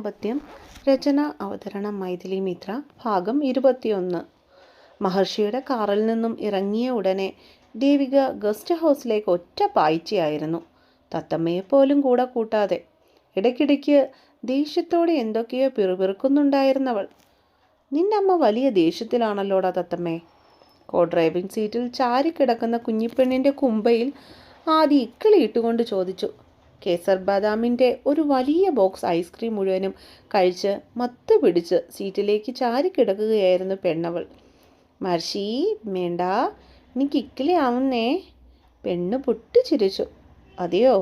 ദാമ്പത്യം രചന അവതരണം മൈഥിലി മിത്ര ഭാഗം ഇരുപത്തിയൊന്ന്. മഹർഷിയുടെ കാറിൽ നിന്നും ഇറങ്ങിയ ഉടനെ ദേവിക ഗസ്റ്റ് ഹൗസിലേക്ക് ഒറ്റ പായ്ച്ചയായിരുന്നു. തത്തമ്മയെ പോലും കൂടെ കൂട്ടാതെ. ഇടയ്ക്കിടയ്ക്ക് ദേഷ്യത്തോടെ എന്തൊക്കെയോ പിറുപിറുക്കുന്നുണ്ടായിരുന്നവൾ. അമ്മ വലിയ ദേഷ്യത്തിലാണല്ലോടാ തത്തമ്മേ. കോ ഡ്രൈവിംഗ് സീറ്റിൽ ചാരി കിടക്കുന്ന കുഞ്ഞിപ്പെണ്ണിന്റെ കുമ്പയിൽ ആദി ഇക്കിളിയിട്ടുകൊണ്ട് ചോദിച്ചു. കേസർ ബദാമിന്റെ ഒരു വലിയ ബോക്സ് ഐസ്ക്രീം മുഴുവനും കഴിച്ച് മത്ത് പിടിച്ച് സീറ്റിലേക്ക് ചാരിക്കിടക്കുകയായിരുന്നു പെണ്ണവൾ. മർഷി വേണ്ട എനിക്ക് ഇക്കിളിയാവുന്നേ പെണ്ണ് പൊട്ടി ചിരിച്ചു അതെയോ?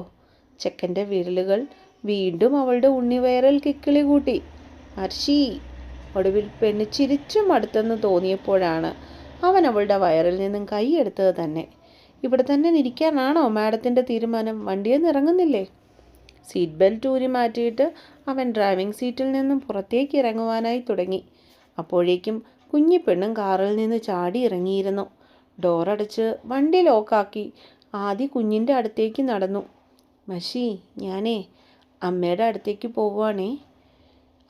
ചെക്കന്റെ വിരലുകൾ വീണ്ടും അവളുടെ ഉണ്ണിവയറൽ കിക്കിളി കൂട്ടി. മർഷി ഒടുവിൽ പെണ്ണ് ചിരിച്ചും അടുത്തെന്ന് തോന്നിയപ്പോഴാണ് അവൻ അവളുടെ വയറിൽ നിന്നും കൈയെടുത്തത് തന്നെ. ഇവിടെ തന്നെ ഇരിക്കാനാണോ മാഡത്തിന്റെ തീരുമാനം? വണ്ടിയിൽ നിന്ന് ഇറങ്ങുന്നില്ലേ? സീറ്റ് ബെൽറ്റ് ഊരി മാറ്റിയിട്ട് അവൻ ഡ്രൈവിംഗ് സീറ്റിൽ നിന്നും പുറത്തേക്ക് ഇറങ്ങുവാനായി തുടങ്ങി. അപ്പോഴേക്കും കുഞ്ഞി പെണ്ണും കാറിൽ നിന്ന് ചാടി ഇറങ്ങിയിരുന്നു. ഡോറടച്ച് വണ്ടി ലോക്കാക്കി ആദ്യ കുഞ്ഞിന്റെ അടുത്തേക്ക് നടന്നു. മഷി ഞാനേ അമ്മയുടെ അടുത്തേക്ക് പോവുകയാണേ.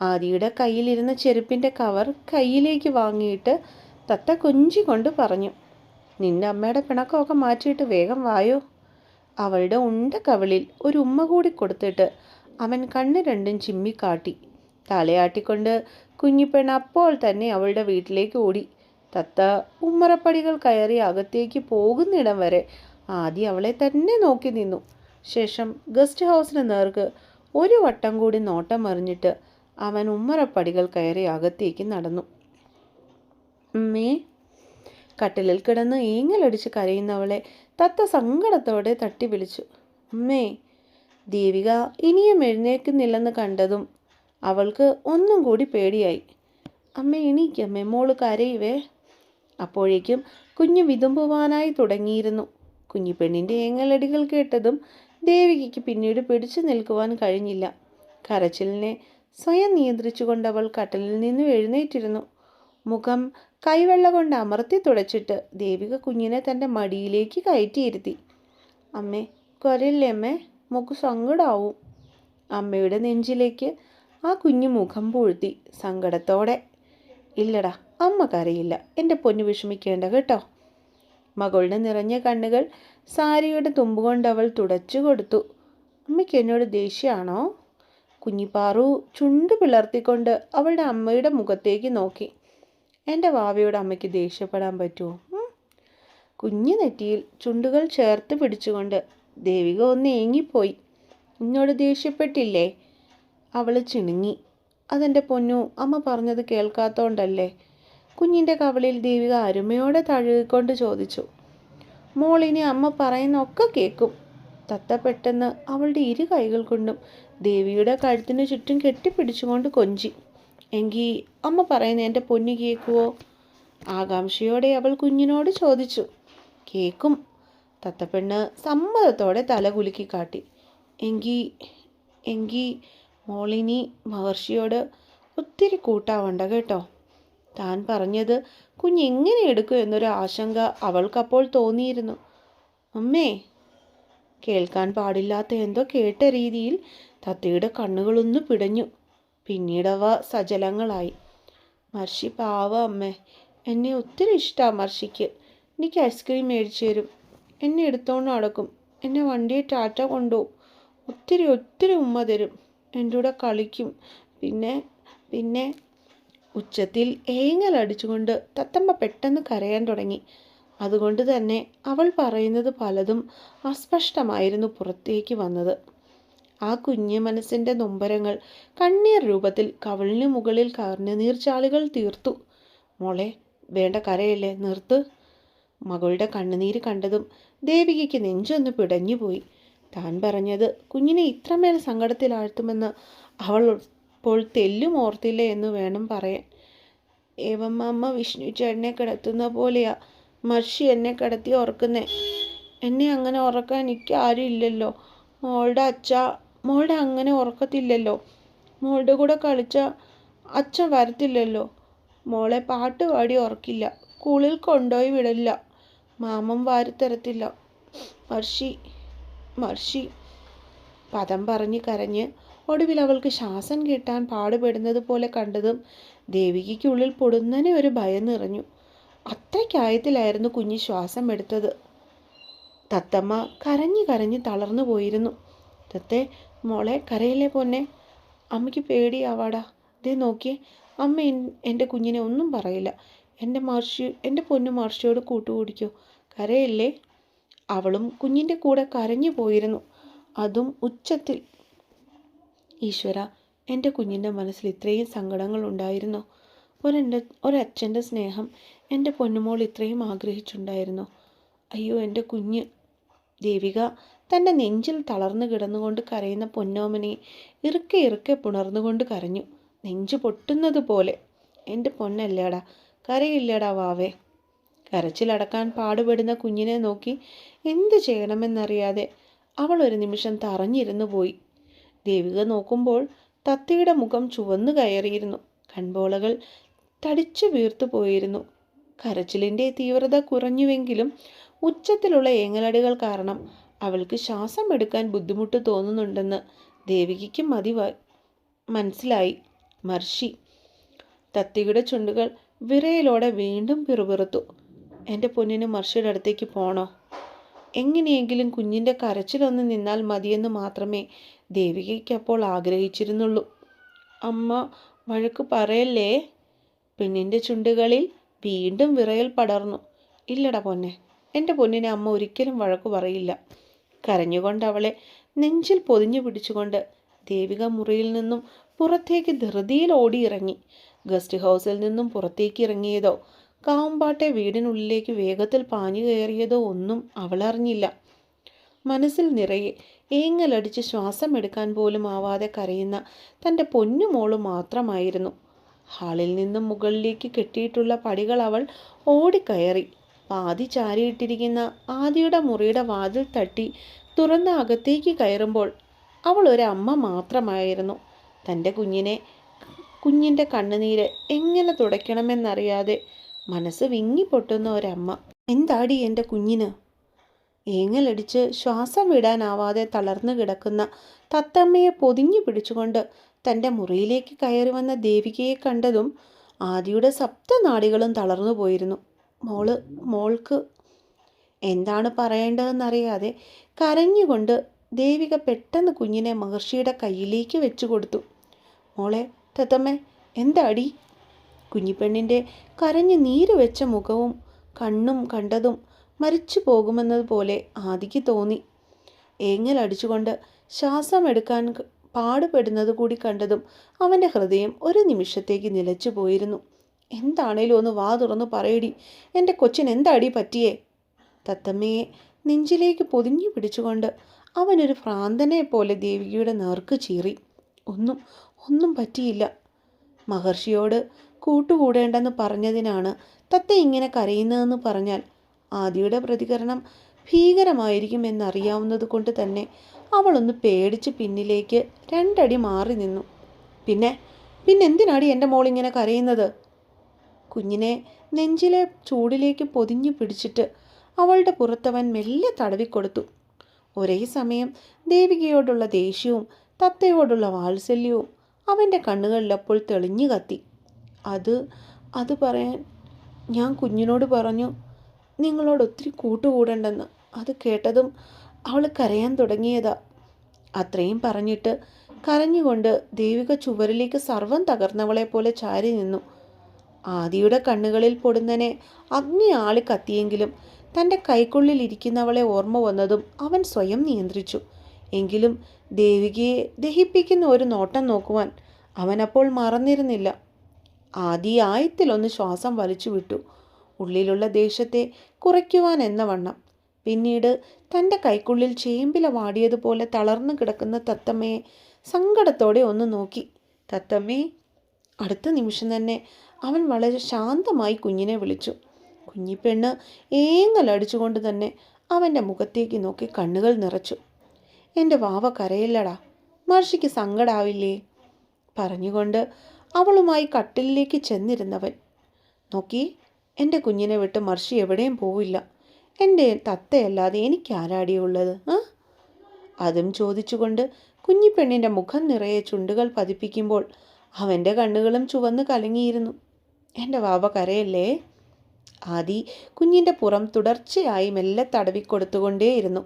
ആദിയുടെ കയ്യിലിരുന്ന ചെരുപ്പിന്റെ കവർ കയ്യിലേക്ക് വാങ്ങിയിട്ട് തത്ത കൊഞ്ചി കൊണ്ട് പറഞ്ഞു. നിന്റെ അമ്മയുടെ പിണക്കമൊക്കെ മാറ്റിയിട്ട് വേഗം വായോ. അവളുടെ ഉണ്ട കവിളിൽ ഒരു ഉമ്മ കൂടി കൊടുത്തിട്ട് അവൻ കണ്ണ് രണ്ടും ചിമ്മിക്കാട്ടി തലയാട്ടിക്കൊണ്ട് കുഞ്ഞിപ്പെണ് അപ്പോൾ തന്നെ അവളുടെ വീട്ടിലേക്ക് ഓടി. തത്ത ഉമ്മറപ്പടികൾ കയറി അകത്തേക്ക് പോകുന്നിടം വരെ ആദ്യം അവളെ തന്നെ നോക്കി നിന്നു. ശേഷം ഗസ്റ്റ് ഹൗസിന് നേർക്ക് ഒരു വട്ടം കൂടി നോട്ടം എറിഞ്ഞിട്ട് അവൻ ഉമ്മറപ്പടികൾ കയറി അകത്തേക്ക് നടന്നു. അമ്മേ കട്ടിലിൽ കിടന്ന് ഈങ്ങലടിച്ച് കരയുന്നവളെ തത്ത സങ്കടത്തോടെ തട്ടി വിളിച്ചു. അമ്മേ ദേവിക ഇനിയും എഴുന്നേൽക്കുന്നില്ലെന്ന് കണ്ടതും അവൾക്ക് ഒന്നും കൂടി പേടിയായി. അമ്മ എണീക്കമ്മേ മോൾ കരയുവേ അപ്പോഴേക്കും കുഞ്ഞു വിതുമ്പുവാനായി തുടങ്ങിയിരുന്നു. കുഞ്ഞു പെണ്ണിന്റെ ഏങ്ങലടികൾ കേട്ടതും ദേവികയ്ക്ക് പിന്നീട് പിടിച്ചു നിൽക്കുവാൻ കഴിഞ്ഞില്ല. കരച്ചിലിനെ സ്വയം നിയന്ത്രിച്ചുകൊണ്ട് അവൾ കട്ടലിൽ നിന്ന് എഴുന്നേറ്റിരുന്നു. മുഖം കൈവെള്ള കൊണ്ട് അമർത്തി തുടച്ചിട്ട് ദേവിക കുഞ്ഞിനെ തന്റെ മടിയിലേക്ക് കയറ്റിയിരുത്തി. അമ്മേ കൊരല്ലേ അമ്മേ മുക്ക് സങ്കടാവും. അമ്മയുടെ നെഞ്ചിലേക്ക് ആ കുഞ്ഞു മുഖം പൂഴ്ത്തി സങ്കടത്തോടെ. ഇല്ലടാ അമ്മക്കറിയില്ല എന്റെ പൊന്നു വിഷമിക്കേണ്ട കേട്ടോ. മകളുടെ നിറഞ്ഞ കണ്ണുകൾ സാരിയുടെ തുമ്പുകൊണ്ട് അവൾ തുടച്ചു കൊടുത്തു. അമ്മയ്ക്ക് എന്നോട് ദേഷ്യമാണോ കുഞ്ഞിപ്പാറു ചുണ്ട് പിളർത്തിക്കൊണ്ട് അവളുടെ അമ്മയുടെ മുഖത്തേക്ക് നോക്കി. എന്റെ വാവയോട് അമ്മയ്ക്ക് ദേഷ്യപ്പെടാൻ പറ്റുമോ? കുഞ്ഞു നെറ്റിയിൽ ചുണ്ടുകൾ ചേർത്ത് പിടിച്ചുകൊണ്ട് ദേവിക ഒന്ന് ഏങ്ങിപ്പോയി. എന്നോട് ദേഷ്യപ്പെട്ടില്ലേ? അവൾ ചിണുങ്ങി. അതെന്റെ പൊന്നു അമ്മ പറഞ്ഞത് കേൾക്കാത്തോണ്ടല്ലേ? കുഞ്ഞിന്റെ കവളിൽ ദേവിക അരുമയോടെ തഴുകിക്കൊണ്ട് ചോദിച്ചു. മോളിനെ അമ്മ പറയുന്നൊക്കെ കേൾക്കും തത്ത പെട്ടെന്ന് അവളുടെ ഇരു കൈകൾ കൊണ്ടും ദേവിയുടെ കഴുത്തിന് ചുറ്റും കെട്ടിപ്പിടിച്ചുകൊണ്ട് കൊഞ്ചി. എങ്കിൽ അമ്മ പറയുന്ന എന്റെ പൊന്നു കേൾക്കുവോ ആകാംക്ഷയോടെ അവൾ കുഞ്ഞിനോട് ചോദിച്ചു. കേക്കും. തത്തപ്പെണ്ണ് സമ്മതത്തോടെ തല കുലുക്കി കാട്ടി. എങ്കി എങ്കി മോളിനി മഹർഷിയോട് ഒത്തിരി കൂട്ടാവണ്ട കേട്ടോ. താൻ പറഞ്ഞത് കുഞ്ഞെങ്ങനെ എടുക്കും എന്നൊരു ആശങ്ക അവൾക്കപ്പോൾ തോന്നിയിരുന്നു. അമ്മേ കേൾക്കാൻ പാടില്ലാത്ത എന്തോ കേട്ട രീതിയിൽ തത്തയുടെ കണ്ണുകളൊന്ന് പിടഞ്ഞു. പിന്നീടവ സജലങ്ങളായി. മർഷി പാവ അമ്മേ എന്നെ ഒത്തിരി ഇഷ്ടമാണ് മർഷിക്ക് എനിക്ക് ഐസ്ക്രീം മേടിച്ചു തരും. എന്നെ എടുത്തോണ്ട് നടക്കും. എന്നെ വണ്ടിയെ ടാറ്റ കൊണ്ടുപോകും ഒത്തിരി ഒത്തിരി ഉമ്മ തരും. എന്റെ കൂടെ കളിക്കും. പിന്നെ പിന്നെ ഉച്ചത്തിൽ ഏങ്ങലടിച്ചുകൊണ്ട് തത്തമ്മ പെട്ടെന്ന് കരയാൻ തുടങ്ങി. അതുകൊണ്ട് തന്നെ അവൾ പറയുന്നത് പലതും അസ്പഷ്ടമായിരുന്നു പുറത്തേക്ക് വന്നത്. ആ കുഞ്ഞു മനസ്സിന്റെ നൊമ്പരങ്ങൾ കണ്ണീർ രൂപത്തിൽ കവിളിന് മുകളിൽ കർണനീർച്ചാലുകൾ തീർത്തു. മോളെ വേണ്ട കരയല്ലേ? നിർത്ത്. മകളുടെ കണ്ണുനീര് കണ്ടതും ദേവികയ്ക്ക് നെഞ്ചൊന്ന് പിടഞ്ഞുപോയി താൻ പറഞ്ഞത് കുഞ്ഞിനെ ഇത്രമേൽ സങ്കടത്തിലാഴ്ത്തുമെന്ന് അവൾ ഇപ്പോൾ തെല്ലും ഓർത്തില്ല എന്ന് വേണം പറയാൻ. ഏവമ്മമ്മ വിഷ്ണു ചേട്ടനെ കിടത്തുന്ന പോലെയാ. മർഷി എന്നെ കിടത്തി ഓർക്കുന്നേ. എന്നെ അങ്ങനെ ഉറക്കാൻ എനിക്ക് ആരും ഇല്ലല്ലോ മോളുടെ അച്ഛ മോളുടെ അങ്ങനെ ഉറക്കത്തില്ലല്ലോ. മോളുടെ കൂടെ കളിച്ച അച്ഛൻ വരത്തില്ലല്ലോ. മോളെ പാട്ട് പാടി ഉറക്കില്ല. സ്കൂളിൽ കൊണ്ടുപോയി വിടില്ല. മാമൻ വാരിത്തരത്തില്ല മർഷി മർഷി പദം പറഞ്ഞ് കരഞ്ഞ് ഒടുവിൽ അവൾക്ക് ശ്വാസം കിട്ടാൻ പാടുപെടുന്നത് പോലെ കണ്ടതും ദേവികയ്ക്കുള്ളിൽ പൊടുന്നനെ ഒരു ഭയം നിറഞ്ഞു. അത്രയ്ക്കായത്തിലായിരുന്നു കുഞ്ഞ് ശ്വാസം എടുത്തത്. തത്തമ്മ കരഞ്ഞു കരഞ്ഞ് തളർന്നു പോയിരുന്നു. തത്തെ മോളെ കരയില്ലേ പൊന്നെ? അമ്മയ്ക്ക് പേടിയാവാടാ. ദേ നോക്കിയേ അമ്മ എൻ- എന്റെ കുഞ്ഞിനെ ഒന്നും പറയില്ല. എന്റെ മഹർഷി എന്റെ പൊന്നു മഹർഷിയോട് കൂട്ടുകൂടിക്കോ. കരയല്ലേ? അവളും കുഞ്ഞിന്റെ കൂടെ കരഞ്ഞു പോയിരുന്നു. അതും ഉച്ചത്തിൽ. ഈശ്വര എന്റെ കുഞ്ഞിന്റെ മനസ്സിൽ ഇത്രയും സങ്കടങ്ങൾ ഉണ്ടായിരുന്നോ? ഒരെന്റെ ഒരച്ഛന്റെ സ്നേഹം എന്റെ പൊന്നുമോൾ ഇത്രയും ആഗ്രഹിച്ചുണ്ടായിരുന്നോ? അയ്യോ എന്റെ കുഞ്ഞ്. ദേവിക തന്റെ നെഞ്ചിൽ തളർന്നു കിടന്നുകൊണ്ട് കരയുന്ന പൊന്നോമനെ ഇറുക്കെ ഇറുക്കെ പുണർന്നുകൊണ്ട് കരഞ്ഞു. നെഞ്ചു പൊട്ടുന്നത് പോലെ. എന്റെ പൊന്നല്ലേടാ കരയില്ലേടാ വാവേ. കരച്ചിലടക്കാൻ പാടുപെടുന്ന കുഞ്ഞിനെ നോക്കി എന്ത് ചെയ്യണമെന്നറിയാതെ അവൾ ഒരു നിമിഷം തറഞ്ഞിരുന്നു പോയി. ദേവിക നോക്കുമ്പോൾ തത്തയുടെ മുഖം ചുവന്നു കയറിയിരുന്നു. കൺപോളകൾ തടിച്ചു വീർത്തു പോയിരുന്നു. കരച്ചിലിന്റെ തീവ്രത കുറഞ്ഞുവെങ്കിലും ഉച്ചത്തിലുള്ള ഏങ്ങലടികൾ കാരണം അവൾക്ക് ശ്വാസം എടുക്കാൻ ബുദ്ധിമുട്ട് തോന്നുന്നുണ്ടെന്ന് ദേവികയ്ക്ക് മതി മനസ്സിലായി. മർഷി തത്തിയുടെ ചുണ്ടുകൾ വിറയലോടെ വീണ്ടും പിറുപിറുത്തു. എന്റെ പൊന്നിന് മർഷിയുടെ അടുത്തേക്ക് പോണോ? എങ്ങനെയെങ്കിലും കുഞ്ഞിന്റെ കരച്ചിലൊന്ന് നിന്നാൽ മതിയെന്ന് മാത്രമേ ദേവികയ്ക്ക് അപ്പോൾ ആഗ്രഹിച്ചിരുന്നുള്ളൂ. അമ്മ വഴക്ക് പറയല്ലേ? പെണ്ണിന്റെ ചുണ്ടുകളിൽ വീണ്ടും വിറയൽ പടർന്നു. ഇല്ലടാ പൊന്നെ എന്റെ പൊന്നിനെ അമ്മ ഒരിക്കലും വഴക്കു പറയില്ല. കരഞ്ഞുകൊണ്ട് അവളെ നെഞ്ചിൽ പൊതിഞ്ഞു പിടിച്ചുകൊണ്ട് ദേവിക മുറിയിൽ നിന്നും പുറത്തേക്ക് ധൃതിയിൽ ഓടിയിറങ്ങി. ഗസ്റ്റ് ഹൗസിൽ നിന്നും പുറത്തേക്ക് ഇറങ്ങിയതോ കാവുമ്പാട്ടെ വീടിനുള്ളിലേക്ക് വേഗത്തിൽ പാഞ്ഞു കയറിയതോ ഒന്നും അവളറിഞ്ഞില്ല മനസ്സിൽ നിറയെ ഏങ്ങലടിച്ച് ശ്വാസം എടുക്കാൻ പോലും ആവാതെ കരയുന്ന തന്റെ പൊന്നുമോൾ മാത്രമായിരുന്നു. ഹാളിൽ നിന്നും മുകളിലേക്ക് കെട്ടിയിട്ടുള്ള പടികൾ അവൾ ഓടിക്കയറി. പാതി ചാരിയിട്ടിരിക്കുന്ന ആദിയുടെ മുറിയുടെ വാതിൽ തട്ടി തുറന്ന അകത്തേക്ക് കയറുമ്പോൾ അവൾ ഒരു അമ്മ മാത്രമായിരുന്നു. തന്റെ കുഞ്ഞിനെ കുഞ്ഞിന്റെ കണ്ണുനീര് എങ്ങനെ തുടയ്ക്കണമെന്നറിയാതെ മനസ്സ് വിങ്ങിപ്പൊട്ടുന്ന ഒരമ്മ. എന്താടി എന്റെ കുഞ്ഞിന്? ഏങ്ങലടിച്ച് ശ്വാസം വിടാനാവാതെ തളർന്നു കിടക്കുന്ന തത്തമ്മയെ പൊതിഞ്ഞു പിടിച്ചുകൊണ്ട് തന്റെ മുറിയിലേക്ക് കയറി വന്ന ദേവികയെ കണ്ടതും ആദിയുടെ സപ്തനാടികളും തളർന്നു പോയിരുന്നു. മോൾ മോൾക്ക് എന്താണ് പറയേണ്ടതെന്നറിയാതെ കരഞ്ഞുകൊണ്ട് ദേവിക പെട്ടെന്ന് കുഞ്ഞിനെ മഹർഷിയുടെ കയ്യിലേക്ക് വെച്ചു കൊടുത്തു. മോളെ തത്തമ്മേ എന്താടി? കുഞ്ഞിപ്പെണ്ണിന്റെ കരഞ്ഞ് നീര് വെച്ച മുഖവും കണ്ണും കണ്ടതും മരിച്ചു പോകുമെന്നതുപോലെ ആദിക്ക് തോന്നി. ഏങ്ങലടിച്ചുകൊണ്ട് ശ്വാസം എടുക്കാൻ പാടുപെടുന്നത് കൂടി കണ്ടതും അവന്റെ ഹൃദയം ഒരു നിമിഷത്തേക്ക് നിലച്ചു പോയിരുന്നു. എന്താണേലും ഒന്ന് വാ തുറന്ന് പറയടി. എന്റെ കൊച്ചിന് എന്താടി പറ്റിയേ? തത്തമ്മയെ നെഞ്ചിലേക്ക് പൊതിഞ്ഞു പിടിച്ചുകൊണ്ട് അവനൊരു ഭ്രാന്തനെ പോലെ ദേവികയുടെ നേർക്ക് ചീറി. ഒന്നും ഒന്നും പറ്റിയില്ല. മഹർഷിയോട് കൂട്ടുകൂടേണ്ടെന്ന് പറഞ്ഞതിനാണ് തത്ത ഇങ്ങനെ കരയുന്നതെന്ന് പറഞ്ഞാൽ ആദിയുടെ പ്രതികരണം ഭീകരമായിരിക്കും എന്നറിയാവുന്നത് കൊണ്ട് തന്നെ അവളൊന്ന് പേടിച്ച് പിന്നിലേക്ക് രണ്ടടി മാറി നിന്നു. പിന്നെ പിന്നെന്തിനാടി എന്റെ മോളിങ്ങനെ കരയുന്നത്? കുഞ്ഞിനെ നെഞ്ചിലെ ചൂടിലേക്ക് പൊതിഞ്ഞു പിടിച്ചിട്ട് അവളുടെ പുറത്തവൻ മെല്ലെ തടവിക്കൊടുത്തു. ഒരേ സമയം ദേവികയോടുള്ള ദേഷ്യവും തത്തയോടുള്ള വാത്സല്യവും അവന്റെ കണ്ണുകളിൽ അപ്പോൾ തെളിഞ്ഞു കത്തി. അത് അത് പറയാൻ ഞാൻ കുഞ്ഞിനോട് പറഞ്ഞു നിങ്ങളോട് ഒത്തിരി കൂട്ടുകൂടണ്ടെന്ന്. അത് കേട്ടതും അവൾ കരയാൻ തുടങ്ങിയതാ. അത്രയും പറഞ്ഞിട്ട് കരഞ്ഞുകൊണ്ട് ദേവിക ചുവരിലേക്ക് സർവം തകർന്നവളെ പോലെ ചാരി നിന്നു. ആദിയുടെ കണ്ണുകളിൽ പൊടുന്നനെ അഗ്നി ആളി കത്തിയെങ്കിലും തന്റെ കൈക്കുള്ളിൽ ഇരിക്കുന്നവളെ ഓർമ്മ വന്നതും അവൻ സ്വയം നിയന്ത്രിച്ചു. എങ്കിലും ദേവികയെ ദഹിപ്പിക്കുന്ന ഒരു നോട്ടം നോക്കുവാൻ അവനപ്പോൾ മറന്നിരുന്നില്ല. ആദി ആയത്തിലൊന്ന് ശ്വാസം വലിച്ചു വിട്ടു. ഉള്ളിലുള്ള ദേഷ്യത്തെ കുറയ്ക്കുവാൻ എന്ന വണ്ണം. പിന്നീട് തന്റെ കൈക്കുള്ളിൽ ചേമ്പില വാടിയതുപോലെ തളർന്നു കിടക്കുന്ന തത്തമ്മയെ സങ്കടത്തോടെ ഒന്ന് നോക്കി. തത്തമ്മേ അടുത്ത നിമിഷം തന്നെ അവൻ വളരെ ശാന്തമായി കുഞ്ഞിനെ വിളിച്ചു. കുഞ്ഞിപ്പെണ്ണ് ഏങ്ങലടിച്ചുകൊണ്ട് തന്നെ അവന്റെ മുഖത്തേക്ക് നോക്കി കണ്ണുകൾ നിറച്ചു. എന്റെ വാവ കരയില്ലടാ. മഹർഷിക്ക് സങ്കടാവില്ലേ? പറഞ്ഞുകൊണ്ട് അവളുമായി കട്ടിലിലേക്ക് ചെന്നിരുന്നവൻ. നോക്കി എന്റെ കുഞ്ഞിനെ വിട്ട് മർഷി എവിടെയും പോവില്ല. എന്റെ തത്തയല്ലാതെ എനിക്ക് ആരാടിയുള്ളത് ആ? അതും ചോദിച്ചുകൊണ്ട് കുഞ്ഞിപ്പെണ്ണിന്റെ മുഖം നിറയെ ചുണ്ടുകൾ പതിപ്പിക്കുമ്പോൾ അവന്റെ കണ്ണുകളും ചുവന്ന് കലങ്ങിയിരുന്നു. എന്റെ വാവ കരയല്ലേ? ആദി കുഞ്ഞിന്റെ പുറം തുടർച്ചയായി മെല്ലെ തടവിക്കൊടുത്തുകൊണ്ടേയിരുന്നു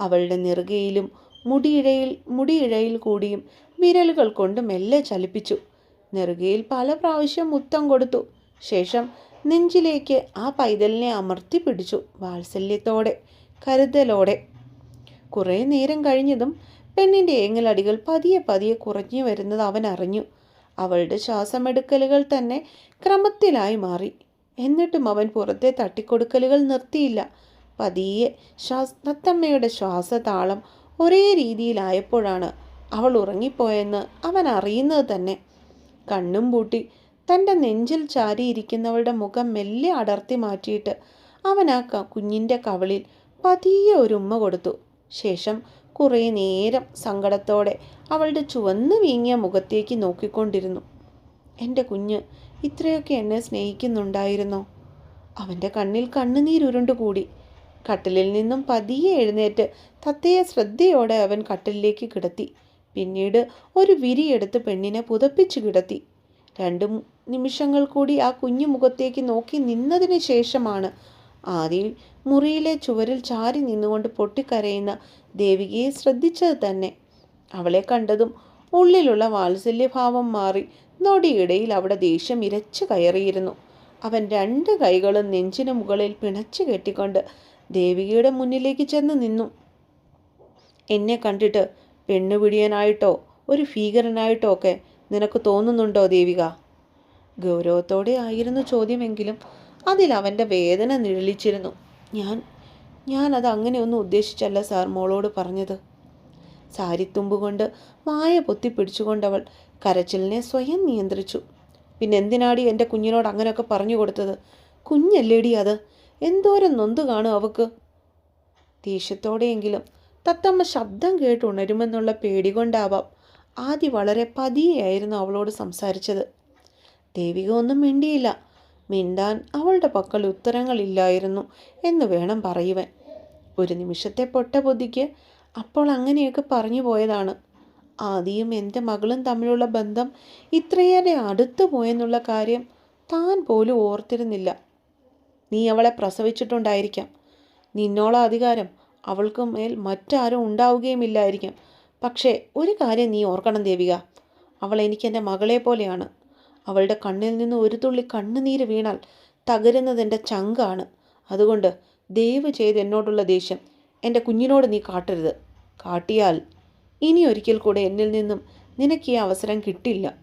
അവളുടെ നെറുകയിലും മുടിയിഴയിൽ മുടിയിഴയിൽ കൂടിയും വിരലുകൾ കൊണ്ട് മെല്ലെ ചലിപ്പിച്ചു. നെറുകയിൽ പല പ്രാവശ്യം മുത്തം കൊടുത്തു. ശേഷം നെഞ്ചിലേക്ക് ആ പൈതലിനെ അമർത്തി പിടിച്ചു വാത്സല്യത്തോടെ കരുതലോടെ. കുറേ നേരം കഴിഞ്ഞതും പെണ്ണിന്റെ ഏങ്ങലടികൾ പതിയെ പതിയെ കുറഞ്ഞു വരുന്നത് അവൻ അറിഞ്ഞു അവളുടെ ശ്വാസമെടുക്കലുകൾ തന്നെ ക്രമത്തിലായി മാറി. എന്നിട്ടും അവൻ പുറത്തെ തട്ടിക്കൊടുക്കലുകൾ നിർത്തിയില്ല. പതിയെ ശ്വാസ തത്തമ്മയുടെ ശ്വാസതാളം ഒരേ രീതിയിലായപ്പോഴാണ് അവൾ ഉറങ്ങിപ്പോയെന്ന് അവൻ അറിയുന്നത് തന്നെ. കണ്ണും പൂട്ടി തന്റെ നെഞ്ചിൽ ചാരിയിരിക്കുന്നവളുടെ മുഖം മെല്ലെ അടർത്തി മാറ്റിയിട്ട് അവൻ ആ കുഞ്ഞിന്റെ കവളിൽ പതിയെ ഒരു ഉമ്മ കൊടുത്തു. ശേഷം കുറേ നേരം സങ്കടത്തോടെ അവളുടെ ചുവന്നു വീങ്ങിയ മുഖത്തേക്ക് നോക്കിക്കൊണ്ടിരുന്നു. എന്റെ കുഞ്ഞ് ഇത്രയൊക്കെ എന്നെ സ്നേഹിക്കുന്നുണ്ടായിരുന്നോ? അവന്റെ കണ്ണിൽ കണ്ണുനീരുരുണ്ടുകൂടി കട്ടിലിൽ നിന്നും പതിയെ എഴുന്നേറ്റ് തത്തയെ ശ്രദ്ധയോടെ അവൻ കട്ടിലിലേക്ക് കിടത്തി. പിന്നീട് ഒരു വിരിയെടുത്ത് പെണ്ണിനെ പുതപ്പിച്ചു കിടത്തി. രണ്ട് നിമിഷങ്ങൾ കൂടി ആ കുഞ്ഞു മുഖത്തേക്ക് നോക്കി നിന്നതിന് ശേഷമാണ് ആദ്യം മുറിയിലെ ചുവരിൽ ചാരി നിന്നുകൊണ്ട് പൊട്ടിക്കരയുന്ന ദേവികയെ ശ്രദ്ധിച്ചത് തന്നെ. അവളെ കണ്ടതും ഉള്ളിലുള്ള വാത്സല്യഭാവം മാറി നൊടിയിടയിൽ അവിടെ ദേഷ്യം ഇരച്ചു കയറിയിരുന്നു. അവൻ രണ്ട് കൈകളും നെഞ്ചിനു മുകളിൽ പിണച്ചു കെട്ടിക്കൊണ്ട് ദേവികയുടെ മുന്നിലേക്ക് ചെന്ന് നിന്നു. എന്നെ കണ്ടിട്ട് പെണ്ണുപിടിയനായിട്ടോ ഒരു ഭീകരനായിട്ടോ ഒക്കെ നിനക്ക് തോന്നുന്നുണ്ടോ ദേവിക? ഗൗരവത്തോടെ ആയിരുന്നു ചോദ്യമെങ്കിലും അതിൽ അവന്റെ വേദന നിഴലിച്ചിരുന്നു. ഞാൻ ഞാൻ അത് അങ്ങനെയൊന്നും ഉദ്ദേശിച്ചല്ല സാർ മോളോട് പറഞ്ഞത്. സാരിത്തുമ്പ് കൊണ്ട് വായ പൊത്തി പിടിച്ചുകൊണ്ടവൾ കരച്ചിലിനെ സ്വയം നിയന്ത്രിച്ചു. പിന്നെ എന്തിനാടി എന്റെ കുഞ്ഞിനോട് അങ്ങനെയൊക്കെ പറഞ്ഞു കൊടുത്തത്? കുഞ്ഞല്ലേടി അത്? എന്തോരം നൊന്ത് കാണും അവക്ക്. ദേഷ്യത്തോടെയെങ്കിലും തത്തമ്മ ശബ്ദം കേട്ട് ഉണരുമെന്നുള്ള പേടി കൊണ്ടാവാം. ആദ്യ വളരെ പതിയെയായിരുന്നു അവളോട് സംസാരിച്ചത്. ദേവിക ഒന്നും മിണ്ടിയില്ല. മിണ്ടാൻ അവളുടെ പക്കൽ ഉത്തരങ്ങളില്ലായിരുന്നു എന്ന് വേണം പറയുവാൻ. ഒരു നിമിഷത്തെ പൊട്ട ബുദ്ധിക്ക് അപ്പോൾ അങ്ങനെയൊക്കെ പറഞ്ഞു പോയതാണ്. ആദിയും എന്റെ മകളും തമ്മിലുള്ള ബന്ധം ഇത്രയേറെ അടുത്തു പോയെന്നുള്ള കാര്യം താൻ പോലും ഓർത്തിരുന്നില്ല. നീ അവളെ പ്രസവിച്ചിട്ടുണ്ടായിരിക്കാം. നിന്നോളം അധികാരം. അവൾക്ക് മേൽ മറ്റാരും ഉണ്ടാവുകയുമില്ലായിരിക്കാം. പക്ഷേ ഒരു കാര്യം നീ ഓർക്കണം ദേവിക. അവൾ എനിക്ക് എന്റെ മകളെ പോലെയാണ്. അവളുടെ കണ്ണിൽ നിന്ന് ഒരു തുള്ളി കണ്ണുനീര് വീണാൽ തകരുന്നത് എന്റെ ചങ്കാണ്. അതുകൊണ്ട് ദയവ് ചെയ്ത് എന്നോടുള്ള ദേഷ്യം. എന്റെ കുഞ്ഞിനോട് നീ കാട്ടരുത്. കാട്ടിയാൽ ഇനി ഒരിക്കൽ കൂടെ എന്നിൽ നിന്നും നിനക്ക് ഈ അവസരം കിട്ടില്ല.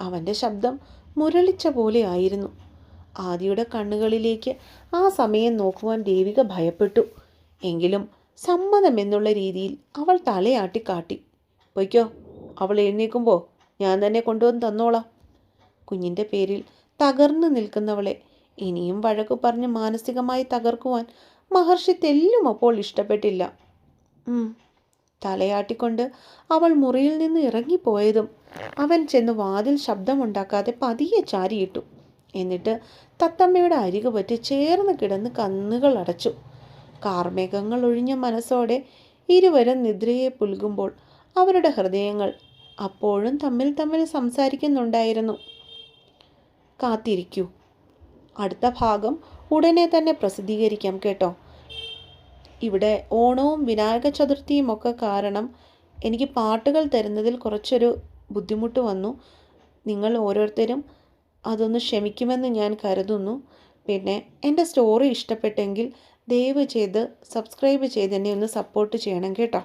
അവന്റെ ശബ്ദം മുരളിച്ച പോലെ ആയിരുന്നു. ആദിയുടെ കണ്ണുകളിലേക്ക് ആ സമയം നോക്കുവാൻ ദേവിക ഭയപ്പെട്ടു. എങ്കിലും സമ്മതം എന്നുള്ള രീതിയിൽ അവൾ തലയാട്ടി കാട്ടി. പൊയ്ക്കോ അവൾ എഴുന്നേക്കുമ്പോൾ ഞാൻ തന്നെ കൊണ്ടുവന്ന് തന്നോളാം. കുഞ്ഞിന്റെ പേരിൽ തകർന്നു നിൽക്കുന്നവളെ. ഇനിയും വഴക്കു പറഞ്ഞ് മാനസികമായി തകർക്കുവാൻ മഹർഷി തെല്ലും അപ്പോൾ ഇഷ്ടപ്പെട്ടില്ല. തലയാട്ടിക്കൊണ്ട് അവൾ മുറിയിൽ നിന്ന് ഇറങ്ങിപ്പോയതും അവൻ ചെന്ന് വാതിൽ ശബ്ദമുണ്ടാക്കാതെ പതിയെ ചാരിയിട്ടു. എന്നിട്ട് തത്തമ്മയുടെ അരികു പറ്റി ചേർന്ന് കിടന്ന് കന്നുകൾ അടച്ചു. കാർമേഘങ്ങൾ ഒഴിഞ്ഞ മനസ്സോടെ ഇരുവരും നിദ്രയെ പുൽകുമ്പോൾ അവരുടെ ഹൃദയങ്ങൾ അപ്പോഴും തമ്മിൽ തമ്മിൽ സംസാരിക്കുന്നുണ്ടായിരുന്നു. കാത്തിരിക്കൂ. അടുത്ത ഭാഗം ഉടനെ തന്നെ പ്രസിദ്ധീകരിക്കാം കേട്ടോ. ഇവിടെ ഓണവും വിനായക ചതുർത്ഥിയും ഒക്കെ കാരണം എനിക്ക് പാട്ടുകൾ തരുന്നതിൽ കുറച്ചൊരു ബുദ്ധിമുട്ട് വന്നു. നിങ്ങൾ ഓരോരുത്തരും അതൊന്ന് ക്ഷമിക്കുമെന്ന് ഞാൻ കരുതുന്നു. പിന്നെ എന്റെ സ്റ്റോറി ഇഷ്ടപ്പെട്ടെങ്കിൽ ദയവ് ചെയ്ത് സബ്സ്ക്രൈബ് ചെയ്ത് എന്നെ ഒന്ന് സപ്പോർട്ട് ചെയ്യണം കേട്ടോ.